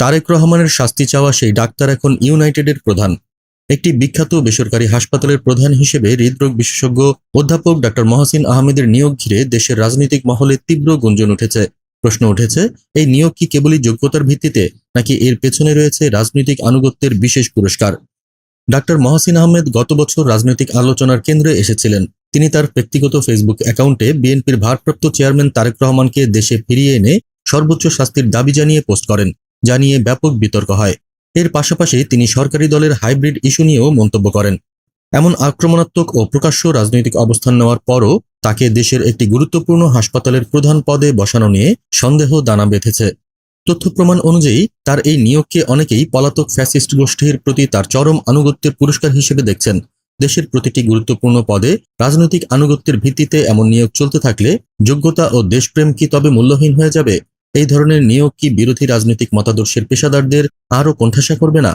তারেক রহমানের শাস্তি চাওয়া সেই ডাক্তার এখন ইউনাইটেডের প্রধান। একটি বিখ্যাত বেসরকারি হাসপাতালের প্রধান হিসেবে হৃদরোগ বিশেষজ্ঞ অধ্যাপক ডক্টর মহাসিন আহমেদের নিয়োগ ঘিরে দেশের রাজনৈতিক মহলে তীব্র গুঞ্জন উঠেছে। প্রশ্ন উঠেছে, এই নিয়োগ কি কেবলই যোগ্যতার ভিত্তিতে, নাকি এর পেছনে রয়েছে রাজনৈতিক আনুগত্যের বিশেষ পুরস্কার? ডাক্তার মহাসিন আহমেদ গত বছর রাজনৈতিক আলোচনার কেন্দ্রে এসেছিলেন। তিনি তার ব্যক্তিগত ফেসবুক অ্যাকাউন্টে বিএনপির ভারপ্রাপ্ত চেয়ারম্যান তারেক রহমানকে দেশে ফিরিয়ে এনে সর্বোচ্চ শাস্তির দাবি জানিয়ে পোস্ট করেন। যা নিয়ে ব্যাপক বিতর্ক হয়। এর পাশাপাশি তিনি সরকারি দলের হাইব্রিড ইস্যু নিয়েও মন্তব্য করেন। এমন আক্রমণাত্মক ও প্রকাশ্য রাজনৈতিক অবস্থান নেওয়ার পরও তাকে দেশের একটি গুরুত্বপূর্ণ হাসপাতালের প্রধান পদে বসানো নিয়ে সন্দেহ দানা বেঁধেছে। তথ্য প্রমাণ অনুযায়ী তার এই নিয়োগকে অনেকেই পলাতক ফ্যাসিস্ট গোষ্ঠীর প্রতি তার চরম আনুগত্যের পুরস্কার হিসেবে দেখছেন। দেশের প্রতিটি গুরুত্বপূর্ণ পদে রাজনৈতিক আনুগত্যের ভিত্তিতে এমন নিয়োগ চলতে থাকলে যোগ্যতা ও দেশপ্রেম কি তবে মূল্যহীন হয়ে যাবে? এই ধরনের নিয়োগ কি বিরোধী রাজনৈতিক মতাদর্শের পেশাদারদের আরও কোণঠাসা করবে না?